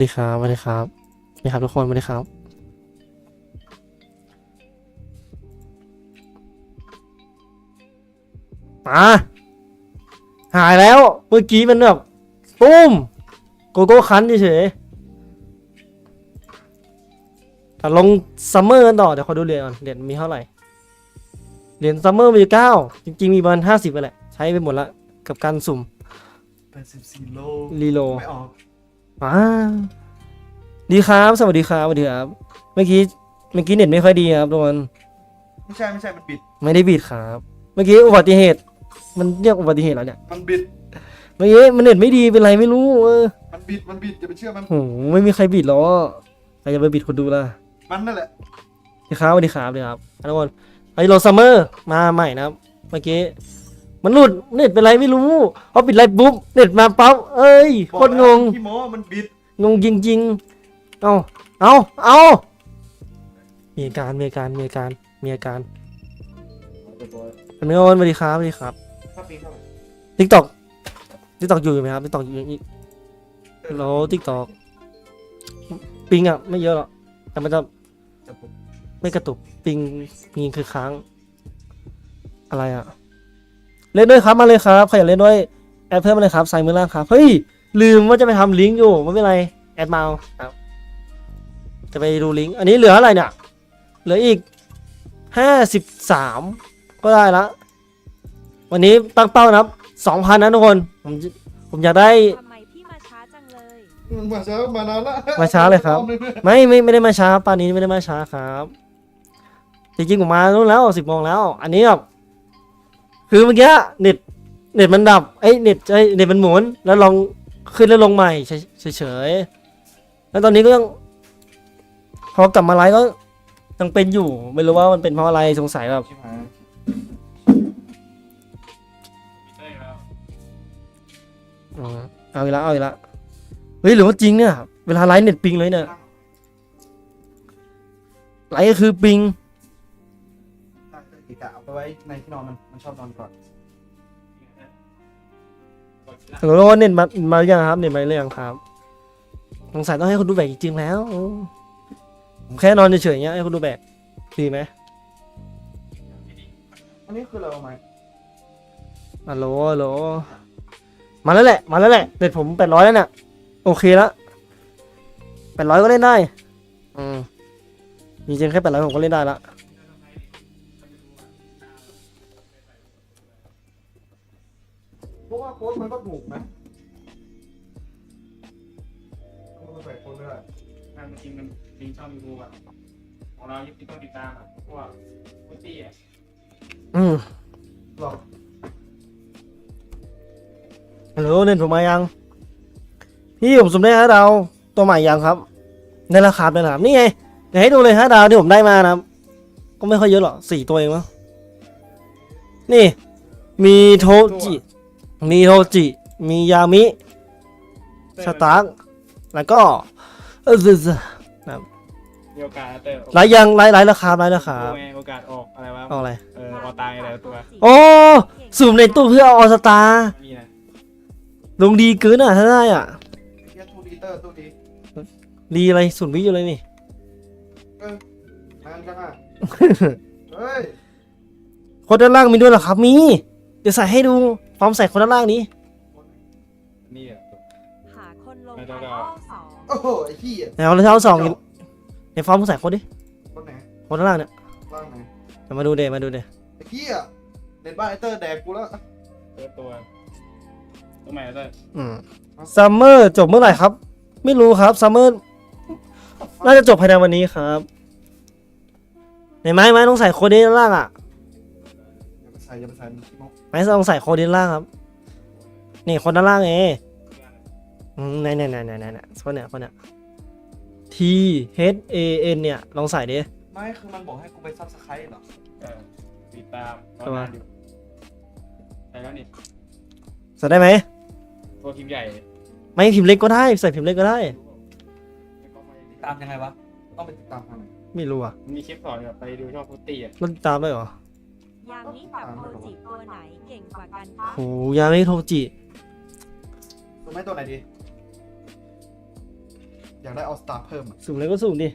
สวัสดีครับสวัสดีครับสวัสดีครับทุกคนสวัสดีครับมาหายแล้ว เมื่อกี้มันแบบปุ้มโกโก้คันเฉยๆแต่ลงซัมเมอร์กันต่อ เดี๋ยวขอดูเหรียญก่อนเหรียญมีเท่าไหร่ เหรียญซัมเมอร์มีอยู่เก้าจริง ๆ มีประมาณห้าสิบไปแหละ ใช้ไปหมดละ กับการสุ่ม84โลรีโลไม่ออก ว้าดีครับ สวัสดีครับสวัสดีครับ เมื่อกี้เมื่อกี้เน็ตไม่ค่อยดีครับทุกคนไม่ใช่ไม่ใช่มันบิด ไม่ได้บิดครับ เมื่อกี้อุบัติเหตุ มันเรียกอุบัติเหตุแล้วเนี่ยมันบิดเมื่อกี้มันเน็ตไม่ดีเป็นไรไม่รู้เออมันบิดมันบิดอย่าไปเชื่อมันโหไม่มีใครบิดหรอกใครจะไปบิดคนดูล่ะมันนั่นแหละสวัสดีครับสวัสดีครับสวัสดีครับทุกคนไอโรซัมเมอร์มาใหม่นะครับ เมื่อกี้ มันหลุดเน็ตเป็นไรไม่รู้พอปิดไลฟ์ปุ๊บเน็ตมาปั๊บเอ้ยบอกโคตรงงพี่โมมันบิดงงจริงๆเอาเอาเอามีอาการมีอาการมีอาการมีอาการเป็นไงวันสวัสดีครับสวัสดีครับถ้าปีเท่าไหร่ทิกตอกทิกตอกอยู่ไหมครับทิกตอกอยู่อย่างนี้แล้วทิกตอกปิงอะไม่เยอะหรอกแต่มันจะจะปุ๊บไม่กระตุกปิงปิงคือค้างอะไรอะ เล่นด้วยครับมาเลยครับใครอยากเล่นด้วยแอดเพิ่มมาเลยครับใส่มือล่างครับเฮ้ยลืมว่าจะไปทำลิงก์อยู่ไม่เป็นไรแอดมาเอาครับจะไปดูลิงก์อันนี้เหลืออะไรเนี่ยเหลืออีกห้าสิบสามก็ได้ละวันนี้ตั้งเป้านะครับสองพันนะทุกคนผมจะผมอยากได้ทำไมพี่มาช้าจังเลยมันมาช้ามานานละมาช้าเลยครับอนึงเนี่ยไม่ไม่ไม่ได้มาช้าป่านนี้ไม่ได้มาช้าครับจริงๆผมมานู่นแล้วสิบโมงแล้ว อันนี้แบบ คือเมื่อกี้เน็ตเน็ตมันดับไอ้ยเน็ตไอ้ยเน็ตมันหมุนแล้วลองขึ้นแล้วลงใหม่เฉยเฉยๆแล้วตอนนี้ก็ยังพอกลับมาไลฟ์ก็ยังเป็นอยู่ ไม่รู้ว่ามันเป็นเพราะอะไรสงสัยแบบชิบหายอ๋อเอาอีกแล้วเอาอีกแล้วเฮ้ยหรือว่าจริงเนี่ย เวลาไลฟ์เน็ตปิงเลยเนี่ยไลฟ์ก็คือปิง ตั้งแต่กิกะเอาไปไว้ในที่นอนมันมันชอบนอนก่อนหรือว่าเน็ตมามาหรือยังครับเน็ตมาหรือยังครับสงสัยต้องให้คนดูแบกจริงๆแล้วโอ้ผมแค่นอนเฉยๆเงี้ยให้คนดูแบกดีไหมอันนี้คือเราเอาไหมฮัลโหลฮัลโหลมาแล้วแหละ มาแล้วแหละเน็ตผมแปดร้อยแล้วเนี่ยโอเคแล้วแปดร้อยก็เล่นได้ อืมจริงๆแค่แปดร้อยผมก็เล่นได้ละเพราะ จริงช่องยูทูบอะของเรายึดต้องติดตามอะเพราะว่าพุตตี้อะอืมหรอกฮัลโหลเน็ตผมมายัง พี่ผมสมได้ฮะดาวตัวใหม่ยังครับ ในราคาเป็นครับนี่ไงเดี๋ยวให้ดูเลยฮะดาวที่ผมได้มานะครับ ก็ไม่ค่อยเยอะหรอกสี่ตัวเองมั้งนี่ มีโทจิ มีโทจิ มียามิ สตาร์กแล้วก็เออ มีโอกาสนะเตอร์หลายยังหลายหลายราคาหลายราคาโอ้ยโอกาสออกอะไรวะเอาอะไร เออออตายอะไรตัวโอ้สุ่มในตู้เพื่อเอาออสตาร์มีนะลงดีเกินอะถ้าได้อะไอ้เหี้ยทูดีเตอร์ตู้ดีดีอะไรสุ่มวิอยู่เลยนี่ นานจังอะ เฮ้ยคนด้านล่างมีด้วยเหรอครับ มี เดี๋ยวใส่ให้ดูพร้อมใส่คนด้านล่างนี้ นี่อะหาคนลงไม่ไฟต้องนเอาอลสองโอ้โหไอ้ขี้อะเดี๋ยวเราเอาสอง ในฟอร์มใส่คนดิคนไหนคนด้านล่างเนี่ยล่างไหนเดี๋ยวมาดูเดมาดูเดไอ้ขี้อะเน็ตบ้านไอเตอร์แดกกูแล้วเตอร์ตัวตัวใหม่นะเตอร์อืมซัมเมอร์จบเมื่อไหร่ครับ ไม่รู้ครับซัมเมอร์น่าจะจบภายในวันนี้ครับในไม้ไม้ต้องใส่โคดด้านล่างอะอย่าไปใส่อย่าไปใส่มันขี้โมกไม้ต้องใส่โคดด้านล่างครับ นี่คนด้านล่างเองอืมไหนไหนไหนไหนไหนไหนคนเนี้ยคนเนี้ย T H A N เนี่ย ลองใส่ดิ ไม่คือมันบอกให้กูไปซับสไครต์เหรอเออติดตามรอตัวนานอยู่ใช่แล้วนี่ใส่ได้ไหม ตัวทีมใหญ่ไม่พิมพ์เล็กก็ได้ ใส่พิมพ์เล็กก็ได้ ติดตามยังไงวะ ต้องไปติดตามทางไหนไม่รู้อะมีคลิปสอนแบบไปดูช่องพุตตี้อะแล้วติดตามได้เหรอ ยามิกับโมจิตัวไหนเก่งกว่ากันคะ โหยาไม่โทจิตัวไม่ตัวไหนดี อยากได้ออสตาเพิ่มอะสุ่มเลยก็สุ่มดิ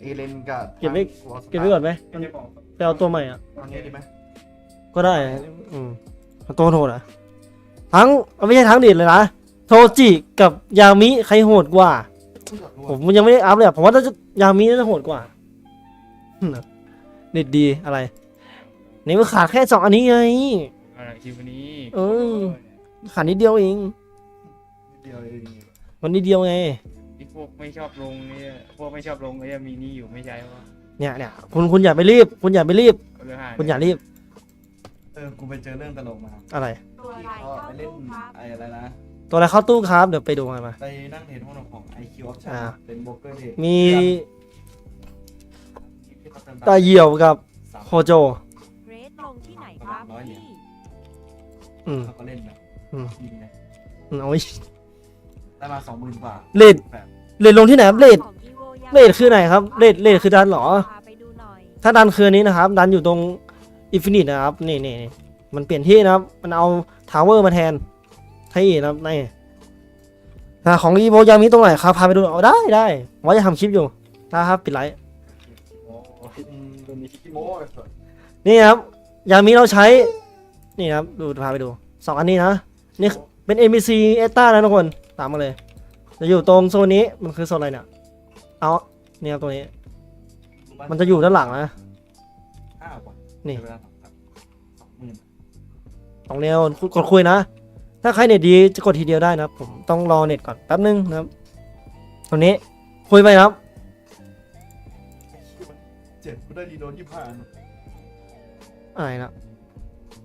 เอเลนกับเก็บไว้ทาง All-Star เก็บไว้ก่อนไหมไม่ได้บอกไปเอาตัวใหม่อะเอางี้ดีไหมก็ได้ อืมเอาตัวโหดอะทั้งเอาไม่ใช่ทั้งดิดเลยนะ โทจิกับยามิใครโหดกว่า อยากรู้ผมอะยังไม่ได้อัพเลยอะผมว่าน่าจะยามิน่าจะโหดกว่าอืมเด็ดดีอะไร นี่มันขาดแค่สองอันนี้ไง อ่าคลิปนี้เออ ขาดนิดเดียวเอง เดียวเองวันนิดเดียวไงที่พ วกไม่ชอบลงเนี่ยพวกไม่ชอบลงเนี่ยมีนี่อยู่ไม่ใช่วะเนี่ยเนี่ยคุณคุณอย่าไปรีบ คุณอย่าไปรีบเรื่องหาคุณอย่ารีบเออ กูไปเจอเรื่องตลกมาอะไร ตัวที่ไรเขาเข้าไปเล่นตู้ครับไอ้อะไรนะ ตัวอะไรเข้าตู้ครับเดี๋ยวไปดูกันมา ไปนั่งเห็นห้องของ IQ Option อ่า เป็นโบรกเกอร์เดย์มีที่เขาเติมตาเหี่ยวกับสามโฮโจเกรดลงที่ไหนครับร้อยเหรียญพี่อืม เขาก็เล่นแบบอืม ยิงเลยอืมเอาไว้ได้มาสองหมื่นกว่าเลดแบบ เลดลงที่ไหนครับเลดของ Evo ยังเลดคือไหนครับเลดเลดคือดันเหรอพาไปดูหน่อยถ้าดันคืนนี้นะครับ ดันอยู่ตรงอินฟินิตนะครับ นี่นี่นี่มันเปลี่ยนที่นะครับ มันเอาทาวเวอร์มาแทนที่นะครับนี่อ่าของอีโบยามิตรงไหนครับ พาไปดูเอาได้ได้ว่าจะทำคลิปอยู่นะครับปิดไลท์โอ้โหอืมตัวนี้ขี้โม้เลยสุดนี่ครับ ยามิเราใช้ นี่นะครับ ดูพาไปดูสองอันนี้นะ นี่เป็น NPC เอต้านะทุกคน ตามมาเลย จะอยู่ตรงโซนนี้มันคือโซนอะไรเนี่ย เอาเนี่ยครับตัวนี้ มันจะอยู่ด้านหลังนะห้ากว่านี่ใช้เวลาสองครับสองหมื่นสองแนวกดคุยนะ ถ้าใครเน็ตดีจะกดทีเดียวได้นะครับผมต้องรอเน็ตก่อนแป๊บนึงนะครับตรงนี้คุยไปนะครับเจ็บกูได้รีโดนยี่ห้าอันอะไรนะ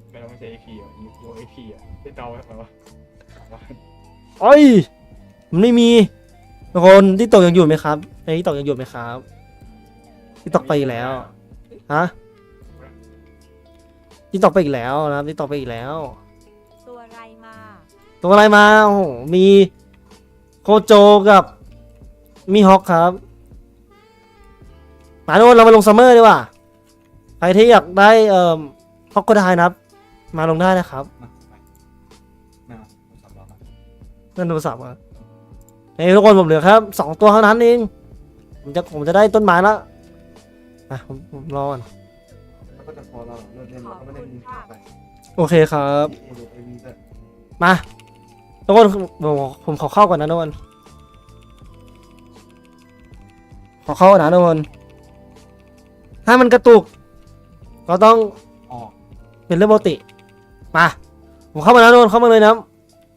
ไม่ต้องใช้ไอพีอะโยไอพีอะได้เดาไหมวะโอ้ย มันไม่มีทุกคนที่ตกยังอยู่ไหมครับไอ้ที่ตกยังอยู่ไหมครับ ที่ตกไปอีกแล้วฮะที่ตกไปอีกแล้วนะครับที่ตกไปอีกแล้ว ตัวไรมาตัวอะไรมาโอ้โหมีโคโจกับมีฮอกครับมาโน่นเรามาลงซัมเมอร์ดีกว่าใครที่อยากได้เอ่อฮอกก็ได้นะครับ มาลงได้นะครับมาไปไม่เอาสามรอบอะนั่นโทรศัพท์อะ เฮ้ยทุกคนผมเหลือครับสองตัวเท่านั้นเองผมจะผมจะได้ต้นไม้ละอะผมผมรอก่อนแล้วก็จะพอเราเลิกเล่นเราก็ไม่เล่นต่อไปโอเคครับ เอเดเอวีจะมาทุกคนผมผมขอเข้าก่อนนะทุกคนขอเข้าก่อนนะทุกคนถ้ามันกระตุก ก็ต้องออกเป็นเรื่องปกติ มา ผมเข้ามาแล้วทุกคนเข้ามาเลยนะครับ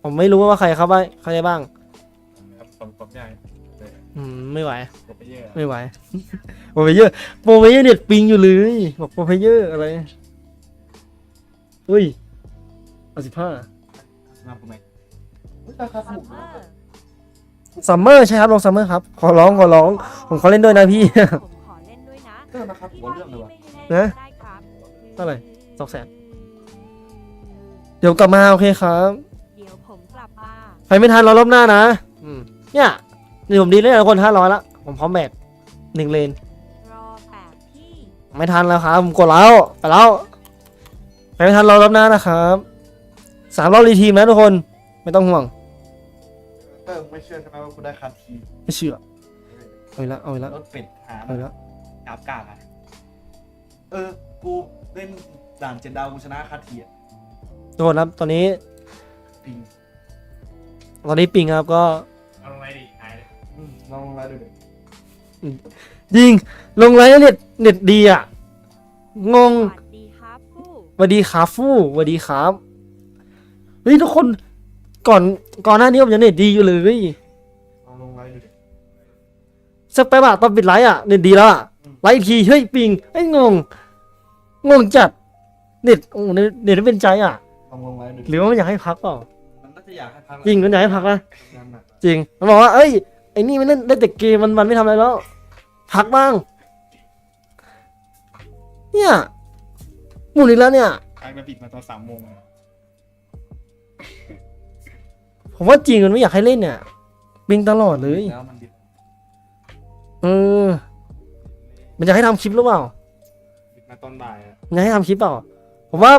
ผมไม่รู้ว่าใครเข้าไปใครได้บ้าง ครับผมผมใหญ่อืมไม่ไหว ผมไปเยอะไม่ไหว โปรเพเยอร์โปรเพเยอร์เน็ตปิงอยู่เลยบอกโปรเพเยอร์อะไรอุ้ยเอาสิบห้ามาผมไหมอุ๊ยราคาซัถูมกเมอนะร์ซัมเมอร์ใช่ครับลงซัมเมอร์ครับ ขอร้องขอร้อง ผมขอเล่นด้วยนะพี่ ผมขอเล่นด้วยนะเออราคาถูกกว่าเรื่องเลยวะนะได้ครับเท่าไหร่ สองแสนเดี๋ยวกลับมาโอเคครับ เดี๋ยวผมกลับมาใครไม่ทันรอรอบหน้านะ อืมเนี่ยนี่ผมดีเลยนะคนห้าร้อยละผมพร้อมแบกหนึ่งเลน รอแปดที่ไม่ทันแล้วครับผมกดแล้วไปแล้วใครไม่ทันรอรอบหน้านะครับสามรอบรีทีมนะทุกคนไม่ต้องห่วงเตอร์ไม่เชื่อใช่ไหมว่ากูได้คาทีไม่เชื่อเอาอีกแล้วเอาอีกแล้วรถเป็ดหาเอาอีกแล้วกาบกาบอะเออ กูเล่นด่านเจ็ดดาวกูชนะคาทีอะทุกคนครับตอนนี้ ปิง ตอนนี้ปิงครับก็ ดูดิยิงลงไลน์แล้วเน็ตเน็ตดีอะ งงสวัสดีครับผู้สวัสดีครับฟู่สวัสดีครับเฮ้ยทุกคนก่อนก่อนหน้านี้ผมยังเน็ตดีอยู่เลยลองลงไล่ดูดิสักแป๊บอะตอนปิดไลฟ์อะเน็ตดีแล้วอะไลฟ์อีกทีเฮ้ยปิงไอ้ยงง งงจัดเน็ตโอ้เน็ตเน็ตไม่เป็นใจอะลองลงไล่ดูดิหรือว่ามันอยากให้พักเปล่ามันน่าจะอยากให้พักจริงมันอยากให้พักนะนั่นน่ะจริงมันบอกว่าเอ้ยไอ้นี่มันเล่นเล่นแต่เกมมันมันไม่ทำอะไรแล้ว พักบ้าง เนี่ยหมุนอีกแล้วเนี่ยใครมาปิดมาตอนสามโมงอะผมว่าจริงมันไม่อยากให้เล่นเนี่ยปิงตลอดเลย แล้วมันดิบเออ มันอยากให้ทำคลิปหรือเปล่าปิดมาตอนบ่ายอะมันอยากให้ทำคลิปเปล่า ผมว่า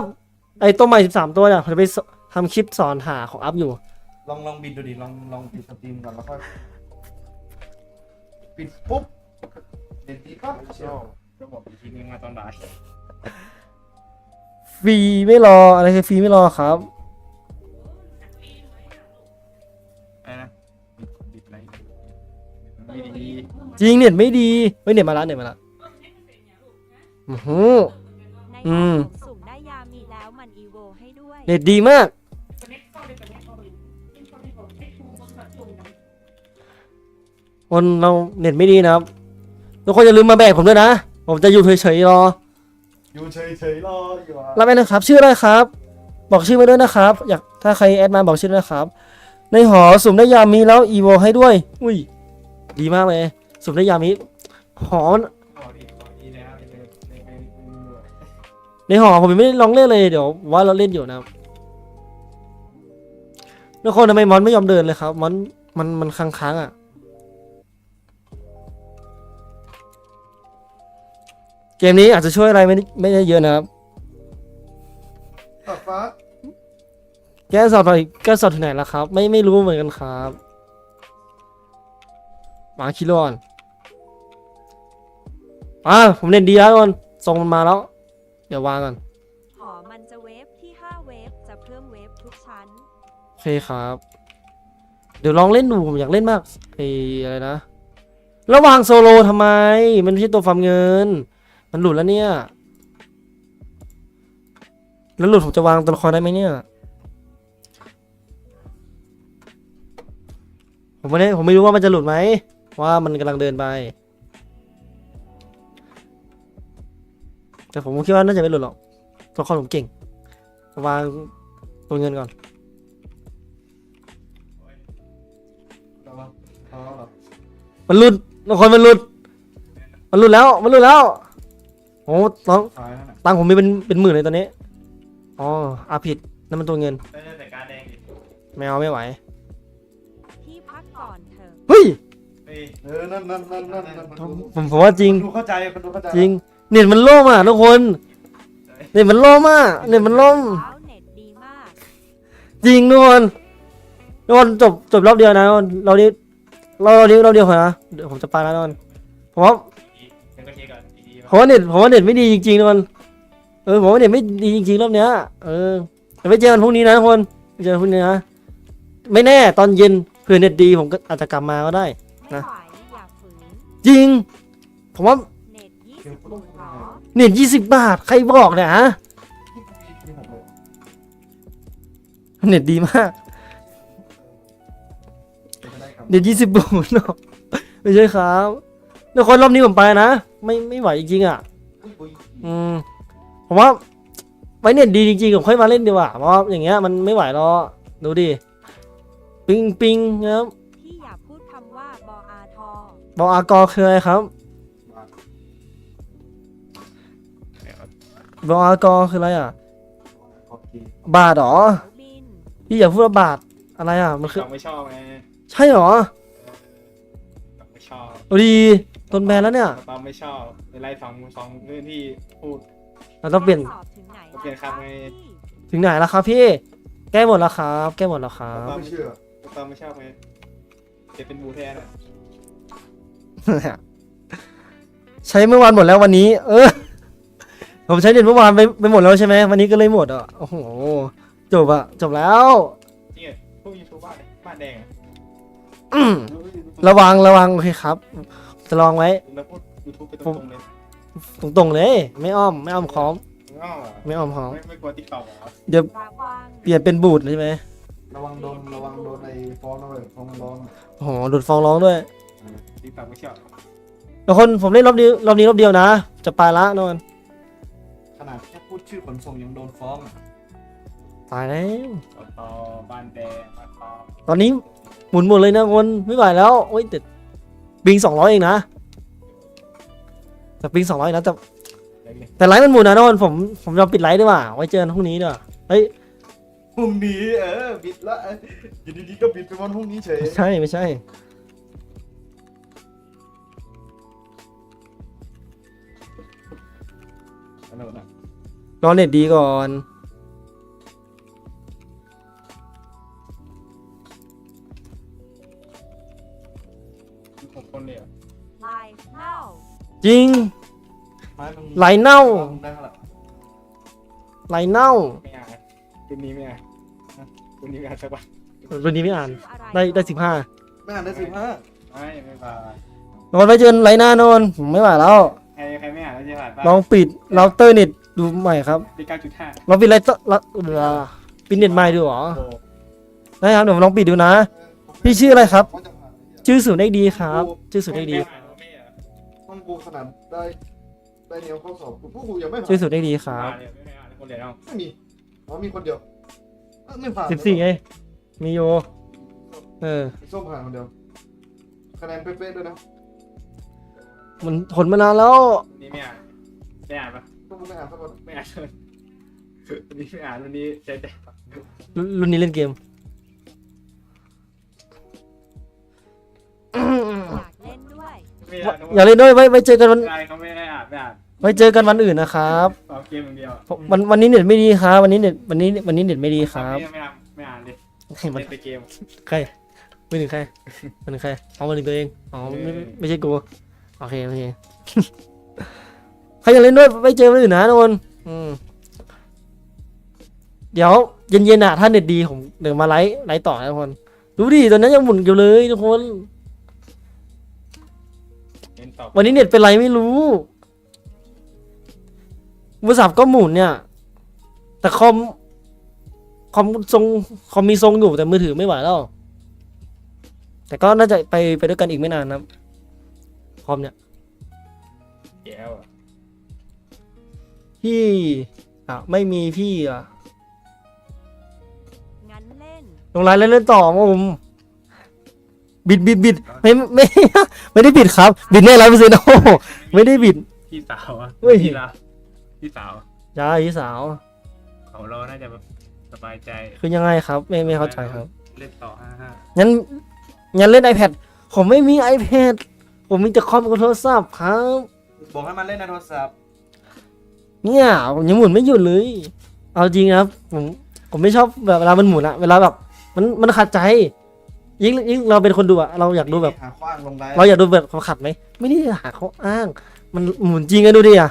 ไอ้ตัวใหม่สิบสามตัวเนี่ยผมจะไปสทำคลิปสอนหาของอัพอยู่ ลองลองบินดูดิลองลองปิดสตรีมก่อนแล้วก็ ปิดปุ๊บเน็ตดีปั๊บเชียวก็บอกอีกทีนึงมาตอนบ่ายฟรีไม่รออะไรคือฟรีไม่รอครับ อะไรนะบิดอะไรไม่ดีจริงเน็ตไม่ดีเฮ้ยเน็ตมาละเน็ตมาละอื้อหือ ในอืมของสุ่มได้ยามีแล้วมันอีโวให้ด้วย เน็ตดีมาก คนเราเน็ตไม่ดีนะครับทุกคนอย่าลืมมาแบกผมด้วยนะ ผมจะอยู่เฉยๆรอ อยู่เฉยๆรออยู่อะรับไปนะครับ ชื่ออะไรครับ บอกชื่อมาด้วยนะครับ อยากถ้าใครแอดมาบอกชื่อด้วยนะครับ ในหอสุ่มได้ยามีแล้วอีโวให้ด้วย อุ้ย ดีมากเลย สุ่มได้ยามีหอมันๆพอดีพอดีแล้วในในในในหอผมยังไม่ได้ลองเล่นเลยเดี๋ยวว่าเราเล่นอยู่นะครับทุกคนทำไมมอนไม่ยอมเดินเลยครับมอนมันมันค้างๆอะ เกมนี้อาจจะช่วยอะไรไม่ได้ไม่ได้เยอะนะครับตัดฟ้าแกสอบไปแกสอบที่ไหนล่ะครับ ไม่ไม่รู้เหมือนกันครับมาคิโลอนอ่าผมเล่นดีแล้วก่อนส่งมันมาแล้ว เดี๋ยววางก่อนหอมันจะเวฟที่5เวฟจะเพิ่มเวฟทุกชั้น โอเคครับ เดี๋ยวลองเล่นดูผมอยากเล่นมากไอ้อะไรนะ ระหว่างโซโลทำไม มันไม่ใช่ตัวฟาร์มเงิน มันหลุดแล้วเนี่ย แล้วหลุดผมจะวางตัวละครได้ไหมเนี่ย ผมไม่ได้ผมไม่รู้ว่ามันจะหลุดไหม ว่ามันกำลังเดินไป แต่ผมคิดว่าน่าจะไม่หลุดหรอก ตัวละครผมเก่ง วางตัวเงินก่อนมันหลุดตัวละครมันหลุด มันหลุดแล้ว มันหลุดแล้ว โอ้น้องซ้ายนั่นน่ะตังค์ผมมีเป็นเป็นหมื่นเลยตอนนี้ อ๋ออาผิดนั่นมันตัวเงินได้แต่การแดงดิไม่เอาไม่ไหว ที่พักก่อนเถอะ เฮ้ย เฮ้ยเออนั่นนั่นนั่นนั่นนั่นผมผมผมว่าจริงคนดูเข้าใจคนดูเข้าใจจริง เน็ตมันล่มอะทุกคน เน็ตมันล่มอะ เน็ตมันล่มแล้วเน็ตดีมาก จริงทุกคนทุกคนจบจบรอบเดียวนะเรานี้เราเรานี้รอบเดียวพอนะเดี๋ยวผมจะไปแล้วทุกคนผมว่า ผมว่าเน็ตผมว่าเน็ตไม่ดีจริงๆทุกคนเออผมว่าเน็ตไม่ดีจริงๆรอบเนี้ยเออแต่ไปเจอกันพรุ่งนี้นะทุกคนไปเจอกันพรุ่งนี้นะไม่แน่ตอนเย็นเผื่อเน็ตดีผมก็อาจจะกลับมาก็ได้ไม่นะไหวอย่าฝืนจริง ผมว่าเน็ต20บุกหรอเน็ตยี่สิบบาทใครบอกเนี่ยฮะที่ผมเลยเน็ตดีมากเป็นไปได้ครับเน็ตยี่สิบบาทเนาะไม่ใช่ครับทุกคนรอบนี้ผมไปนะ ไม่ไม่ไหวจริงๆอะอุ้ยอุ้ยอืมผมว่าไว้เน็ตดีจริงๆผมค่อยมาเล่นดีกว่าเพราะว่าอย่างเงี้ยมันไม่ไหวหรอกดูดิปิงปิงนะครับที่อย่าพูดคำว่าบออาทอบอกอากอคืออะไรครับบอกอากอคืออะไรอะโอเคบาทเหรอเขาบินพี่อย่าพูดว่าบาทอะไรอะมันคือเราไม่ชอบไงใช่เหรอเราไม่ชอบเอาดี โดนแบนแล้วเนี่ยเราไม่ชอบในไล่สองสองเรื่องที่พูด เราต้องเปลี่ยนสอบถึงไหนเปลี่ยนคำไงพี่ถึงไหนแล้วครับพี่ แก้หมดแล้วครับ แก้หมดแล้วครับ ไม่เชื่อเราไม่ชอบไงจะเป็นบูแทนอะใช้เมื่อวานหมดแล้ววันนี้ เออ ผมใช้เน็ตเมื่อวานไปไปหมดแล้วใช่ไหมวันนี้ก็เลยหมดอะโอ้โหจบอะจบแล้วจริงอะพวกยูทูบบ้านบ้านแดงอะอืมระวังระวังโอเคครับ จะลองไว้ แล้วพูดยูทูบไปตรงๆเลยตรงๆเลย ไม่อ้อมไม่อ้อมค้อม ง้อไม่อ้อมค้อม ไม่ไม่กลัวติ๊กต็อกเหรอเดี๋ยวระวังเปลี่ยนเป็นบูดใช่ไหมระวังโดนระวังโดนไอ้ฟองนะเว้ยฟองร้อนโอ้โหดูดฟองร้องด้วยติ๊กต็อกไม่ชอบทุกคนผมเล่นรอบนี้รอบนี้รอบเดียวนะ จะไปละนอน ขนาดแค่พูดชื่อขนส่งยังโดนฟ้องอะตายแล้วต่อบ้านแดงบ้านตอตอนนี้หมุนหมดเลยนะคนไม่ไหวแล้วโอ้ยแต่ บิงสองร้อยเองนะแต่บิงสองร้อยนะแต่เล็กแต่ไลฟ์มันหมุนนะนอนผมผมยอมปิดไลฟ์ดีกว่าไว้เจอกันพรุ่งนี้ดีกว่าเฮ้ยพรุ่งนี้เออบิดละอยู่ดีๆก็บิดไปวันพรุ่งนี้เฉยไม่ใช่ไม่ใช่ๆอะไรนะรอเน็ตดีก่อน จริง ไม้มึงไหลเน่ามึงได้เท่าไหร่ไหลเน่าไม่อ่านรุ่นนี้ไม่อ่านรุ่นนี้ไม่อ่านสักวันรุ่นนี้ไม่อ่านชื่ออะไรได้ได้สิบห้าไม่อ่านได้สิบห้าไม่ไม่ผ่านนอนไปเจอไหลหน้านอนผมไม่ไหวแล้ว ใครใครไม่อ่านแล้วจะผ่านป่ะลองปิดเราเตอร์เน็ตดูใหม่ครับปีเก้าจุดห้าลองปิดไรเตอร์ละปิดเน็ตใหม่ดูเหรอโอ้ได้ครับเดี๋ยวผมลองปิดดูนะ พี่ชื่ออะไรครับ ชื่อสุดได้ดีครับ ชื่อสุดได้ดี ไม่อ่านไม่อ่านห้อง กูขนาดได้ได้เนียวข้อสอบกูพวกกูยังไม่ผ่านชื่อสุดได้ดีครับอ่านเนี่ยไม่อ่านคนเดียวเอาไม่มีอ๋อมีคนเดียวเอ้าไม่ผ่านสิบสี่ไงมีโยเออส้มผ่านคนเดียวคะแนนเป๊ะๆด้วยนะมันทนมานานแล้วรุ่นนี้ไม่อ่านไม่อ่านปะพวกมึงไม่อ่านสักคนไม่อ่านเลยรุ่นนี้ไม่อ่านรุ่นนี้ใจใจรุ่นรุ่นนี้เล่นเกม อ่านอย่าเล่นด้วยไว้ไว้เจอกันวันใครเขาไม่ได้อ่านไม่อ่านไว้เจอกันวันอื่นนะครับตอบเกมอย่างเดียวเพราะวันวันนี้เน็ตไม่ดีครับ วันนี้เน็ตวันนี้วันนี้เน็ตไม่ดีครับ ไม่อ่านไม่อ่านดิให้มันเล่นแต่เกมใครไม่ถึงใครไม่ถึงใครเอามาถึงตัวเองอ๋อไม่ไม่ไม่ใช่กูโอเคโอเคใครอยากเล่นด้วยไว้เจอวันอื่นนะนนท์อืมเดี๋ยวเย็นๆอะถ้าเน็ตดีผมเดี๋ยวมาไลฟ์ไลฟ์ต่อนะทุกคน ดูดิตอนนั้นยังหมุนอยู่เลยทุกคน เล่นตอบวันนี้เน็ตเป็นไรไม่รู้โทรศัพท์ก็หมุนเนี่ย แต่คอม คอมทรง คอมมีทรงอยู่แต่มือถือไม่ไหวแล้ว แต่ก็น่าจะไปไปด้วยกันอีกไม่นานนะครับคอมเนี่ยแก้วอะพี่อะไม่มีพี่อะงั้นเล่นลงไลน์แล้วเล่นต่อมาผม บิดบิดบิดไม่ไม่ ไม่ได้บิดครับ บิดแน่ร้อยเปอร์เซ็นต์โอ้โหไม่ได้บิด พี่สาวอะเฮ้ย พี่ละพี่สาวจ้าพี่สาว ของเราน่าจะสบายใจคือยังไงครับ ไม่ไม่เข้าใจครับ เล่นต่อห้าห้างั้นงั้นเล่น iPad ผมไม่มี iPad ผมมีแต่คอมกับโทรศัพท์ครับ บอกให้มันเล่นในโทรศัพท์เนี่ยผมยังหมุนไม่หยุดเลย เอาจริงนะครับผมผมไม่ชอบแบบเวลามันหมุนอะเวลาแบบ มันมันขัดใจ ยิ่งยิ่งเราเป็นคนดูอะเราอยากดูแบบ หาขว้างลงได้เราอยากดูแบบเขาขัดไหมไม่ได้หาเขาอ้าง มันหมุนจริงอะดูดิอะ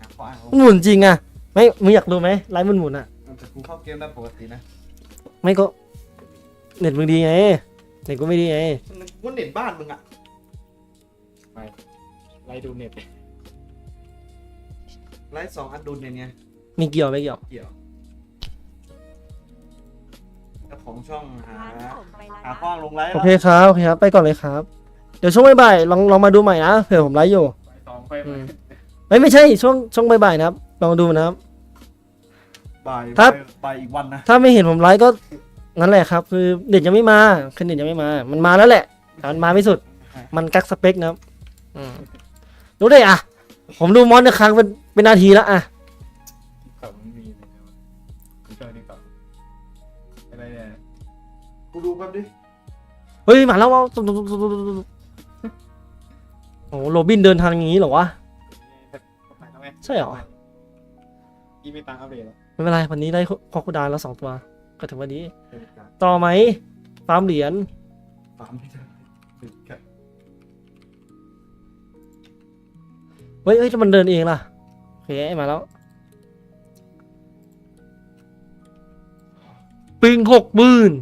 หาขว้างลงมันหมุนจริงอะไม่มึงอยากดูไหมไลฟ์มันหมุนอะแต่กูเข้าเกมได้ปกตินะไม่ก็เน็ตมึงดีไงเน็ตกูไม่ดีไงกูเน็ตบ้านมึงอะไล่ดูเน็ตไลฟ์สองอันดุลเนี่ยไงมีเกี่ยวไม่เกี่ยว เกี่ยว เจ้าของช่องหางั้นผมไปละหานะขว้างลงไลฟ์โอเคครับโอเคครับ ไปก่อนเลยครับ เดี๋ยวช่วงบ่ายๆลองลองมาดูใหม่นะเผื่อผมไลฟ์อยู่ไปสองไปอืมไม่ไม่ใช่ช่วงช่วงบ่ายๆนะครับ ลองดูนะครับ บ่ายครับ บ่ายอีกวันนะถ้าไม่เห็นผมไลฟ์ก็งั้นแหละครับ คือเด็กยังไม่มาคือเด็กยังไม่มา มันมาแล้วแหละแต่มันมาไม่สุด มันกักสเปคนะครับอืมดูได้อะ ผมดูมอนครั้งเป็นเป็นนาทีแล้วอะ ดูแป๊บดิเฮ้ยมาแล้วเอาตุ๊บตุ๊บตุ๊บตุ๊บตุ๊บตุ๊บโอ้โหโรบินเดินทางอย่างนี้เหรอวะ ไปแล้วไงใช่เหรอ ยี่ไม่ตังอัปเดตหรอไม่เป็นไรวันนี้ได้คอคูดานแล้วสองตัว ก็ถือว่าดีต่อไหมฟาร์มเหรียญฟาร์มไม่ได้ครับเฮ้ยเฮ้ยถ้ามันเดินเองล่ะโอเคมาแล้ว ปิงหกหมื่น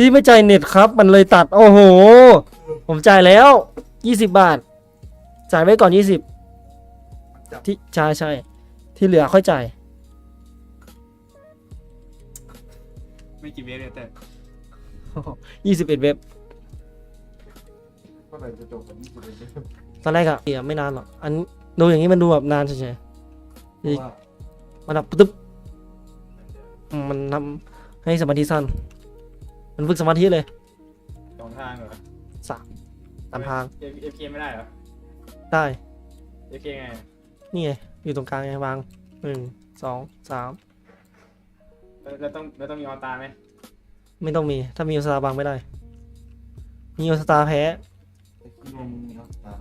พี่ไม่จ่ายเน็ตครับ มันเลยตัด โอ้โห ผมจ่ายแล้วยี่สิบบาท จ่ายไว้ก่อนยี่สิบที่ใช่ใช่ที่เหลือค่อยจ่าย ไม่กี่เวฟเลยแต่ยี่สิบเอ็ดเว็บเมื่อไหร่จะจบกันยี่สิบเอ็ดเดือนตอนแรกอะเดี๋ยวไม่นานหรอก อันดูอย่างนี้มันดูแบบนานเฉยเพราะว่า ๆมันแบบตึ๊บอืมมันทำให้สมาธิสั้น มันฝึกสมาธิเลยสองทางเหรอสามตามทางเอฟเคไม่ได้เหรอ ได้เอฟเคไง นี่ไง อยู่ตรงกลางไงวางหนึ่งสองสามแล้วต้องแล้วต้องมีออตาไหมไม่ต้องมี ถ้ามีโอสตาร์บางไม่ได้ มีโอสตาร์แพ้ไอ้คุณลงเอาตา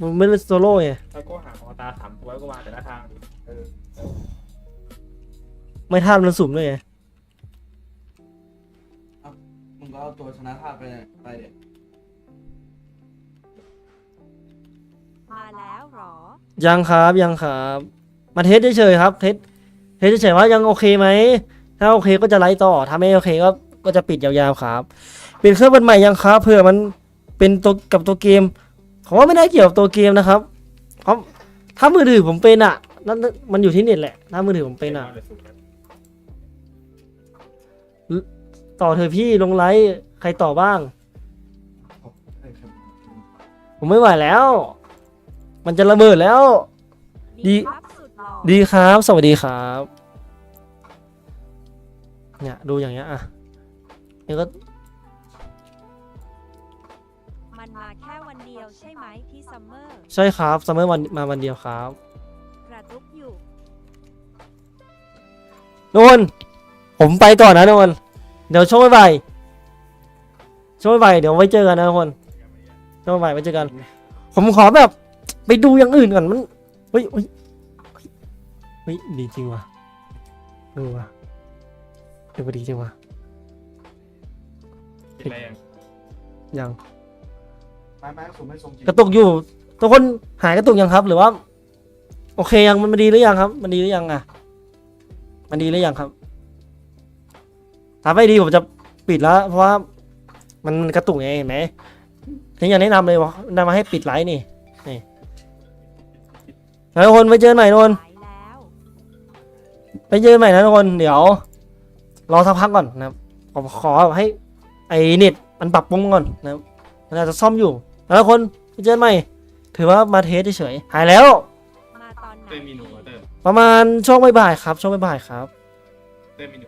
มันไม่เล่นโซโล่ไงแล้วก็หาออตาสามตัวแล้วก็วางแต่ละทางเออไม่ท่ามันสุ่มด้วยไง ตัวชนะธาตุไปไปเด็ดมาแล้วเหรอ ยังครับยังครับมาเทสเฉยๆครับเทสเทสเฉยๆว่ายังโอเคไหมถ้าโอเคก็จะไลฟ์ต่อถ้าไม่โอเคก็ก็จะปิดยาวๆครับเปลี่ยนเครื่องเป็นใหม่ยังครับเผื่อมันเป็นตัวกับตัวเกมผมว่าไม่ได้เกี่ยวกับตัวเกมนะครับเพราะถ้ามือถือผมเป็นอะนั่นมันอยู่ที่เน็ตแหละถ้ามือถือผมเป็นอะ ต่อเธอะพี่ลงไลฟ์ใครต่อบ้างเฮ้ยครับผมไม่ไหวแล้ว มันจะระเบิดแล้ว ดี ครับสุดหล่อดีครับ สวัสดีครับ เนี่ยดูอย่างเงี้ยอะนี่ก็มันมาแค่วันเดียวใช่ไหมพี่ซัมเมอร์ ใช่ครับซัมเมอร์วันมาวันเดียวครับกระตุกอยู่โนนผมไปก่อนนะโนน เดี๋ยวช่วงบ่ายๆช่วงบ่ายๆเดี๋ยวไว้เจอกันนะทุกคนช่วงบ่ายๆไว้เจอกัน ผมขอแบบ ไปดูอย่างอื่นก่อนมันเฮ้ยเฮ้ยเฮ้ยเฮ้ยดีจริงว่ะเออว่ะเออดีจริงว่ะติดอะไรยังยัง ไม้ไม้กระสุนไม่ทรงจริงกระตุกอยู่ทุกคนหายกระตุกยังครับ หรือว่า โอเคยังมันดีหรือยังครับ มันดีหรือยังอะ มันดีหรือยังครับ ถ้าไม่ดีผมจะปิดแล้ว เพราะว่ามันกระตุกไงเห็นไหมถึงอยากแนะนำเลยว่าแนะนำมาให้ปิดไลน์นี่นี่แล้วทุกคนไปเจอหน่อยนนหายแล้วไปเจอใหม่นะทุกคนเดี๋ยว รอสักพักก่อนนะครับผมขอให้ไอ้เน็ตมันปรับปรุงก่อนนะครับมันอาจจะซ่อมอยู่ แล้วทุกคนไปเจอใหม่ ถือว่ามาเทสเฉยๆหายแล้วมาตอนไหนเต้ยมีหนูเหรอเต้ยประมาณช่วงบ่ายๆครับ ช่วงบ่ายๆครับเต้ยมีหนู